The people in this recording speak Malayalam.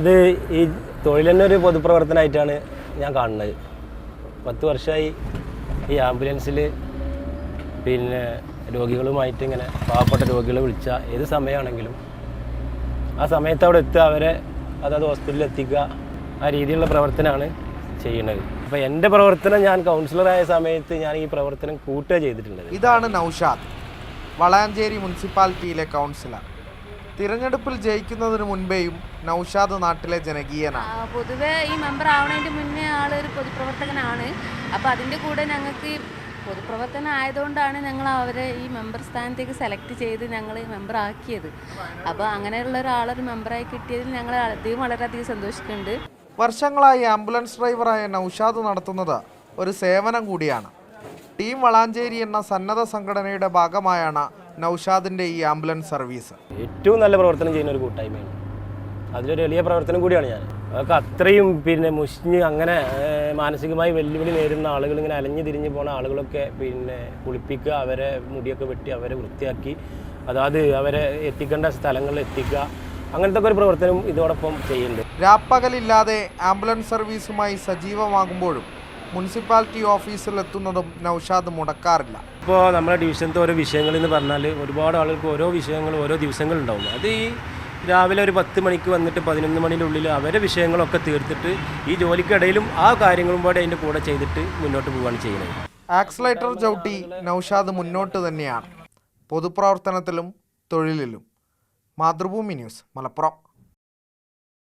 ഇത് ഈ തൊഴിൽ തന്നെ ഒരു പൊതുപ്രവർത്തനമായിട്ടാണ് ഞാൻ കാണുന്നത്. പത്ത് വർഷമായി ഈ ആംബുലൻസിൽ പിന്നെ രോഗികളുമായിട്ട് ഇങ്ങനെ പാവപ്പെട്ട രോഗികളെ വിളിച്ച ഏത് സമയമാണെങ്കിലും ആ സമയത്ത് അവിടെ എത്തുക അവരെ അതായത് ഹോസ്പിറ്റലിൽ എത്തിക്കുക ആ രീതിയിലുള്ള പ്രവർത്തനമാണ് ചെയ്യുന്നത്. അപ്പോൾ എന്റെ പ്രവർത്തനം ഞാൻ കൗൺസിലറായ സമയത്ത് ഞാൻ ഈ പ്രവർത്തനം കൂട്ടുക ചെയ്തിട്ടുള്ളത്. ഇതാണ് നൗഷാദ് വളാഞ്ചേരി മുനിസിപ്പാലിറ്റിയിലെ കൗൺസിലർ തിരഞ്ഞെടുപ്പിൽ ജയിക്കുന്നതിന് മുൻപേയും നൗഷാദ് നാട്ടിലെ ജനകീയനാണ്. പൊതുവെ ഈ മെമ്പർ ആവണതിന്റെ മുന്നേ ആളൊരു പൊതുപ്രവർത്തകനാണ്. അപ്പോൾ അതിന്റെ കൂടെ ഞങ്ങൾക്ക് പൊതുപ്രവർത്തനം ആയതുകൊണ്ടാണ് ഞങ്ങൾ അവരെ ഈ മെമ്പർ സ്ഥാനത്തേക്ക് സെലക്ട് ചെയ്ത് ഞങ്ങൾ മെമ്പർ ആക്കിയത്. അപ്പോൾ അങ്ങനെയുള്ള ഒരാളൊരു മെമ്പറായി കിട്ടിയതിൽ ഞങ്ങൾ അധികം വളരെയധികം സന്തോഷിക്കുന്നുണ്ട്. വർഷങ്ങളായി ആംബുലൻസ് ഡ്രൈവറായ നൗഷാദ് നടത്തുന്നത് ഒരു സേവനം കൂടിയാണ്. ടീം വളാഞ്ചേരി എന്ന സന്നദ്ധ സംഘടനയുടെ ഭാഗമായാണ് നൌഷാദിന്റെ ഈ ആംബുലൻസ് സർവീസ്. ഏറ്റവും നല്ല പ്രവർത്തനം ചെയ്യുന്ന ഒരു കൂട്ടായ്മയാണ്. അതിലൊരു വലിയ പ്രവർത്തനം കൂടിയാണ് ഞാൻ. അതൊക്കെ അത്രയും പിന്നെ മുഷിഞ്ഞ് അങ്ങനെ മാനസികമായി വെല്ലുവിളി നേരിടുന്ന ആളുകൾ ഇങ്ങനെ അലഞ്ഞു തിരിഞ്ഞ് പോണ ആളുകളൊക്കെ പിന്നെ കുളിപ്പിക്കുക അവരെ മുടിയൊക്കെ വെട്ടി അവരെ വൃത്തിയാക്കി അതായത് അവരെ എത്തിക്കേണ്ട സ്ഥലങ്ങളിൽ എത്തിക്കുക അങ്ങനത്തെ ഒരു പ്രവർത്തനം ഇതോടൊപ്പം ചെയ്യുന്നുണ്ട്. രാപ്പകലില്ലാതെ ആംബുലൻസ് സർവീസുമായി സജീവമാകുമ്പോഴും മുനിസിപ്പാലിറ്റി ഓഫീസിൽ എത്തുന്നതും നൌഷാദ് മുടക്കാറില്ല. ഇപ്പോൾ നമ്മുടെ ഡിവിഷനത്തെ ഓരോ വിഷയങ്ങൾ എന്ന് പറഞ്ഞാൽ ഒരുപാട് ആളുകൾക്ക് ഓരോ വിഷയങ്ങൾ ഓരോ ദിവസങ്ങളുണ്ടാവും അത് ഈ രാവിലെ ഒരു പത്ത് മണിക്ക് വന്നിട്ട് പതിനൊന്ന് മണിനുള്ളിൽ അവരെ വിഷയങ്ങളൊക്കെ തീർത്തിട്ട് ഈ ജോലിക്കിടയിലും ആ കാര്യങ്ങളും കൂടെ അതിന്റെ കൂടെ ചെയ്തിട്ട് മുന്നോട്ട് പോവുകയാണ് ചെയ്യുന്നത്. ആക്സിലേറ്റർ ചവിട്ടി നൗഷാദ് മുന്നോട്ട് തന്നെയാണ്. പൊതുപ്രവർത്തനത്തിലും തൊഴിലിലും. മാതൃഭൂമി ന്യൂസ് മലപ്പുറം.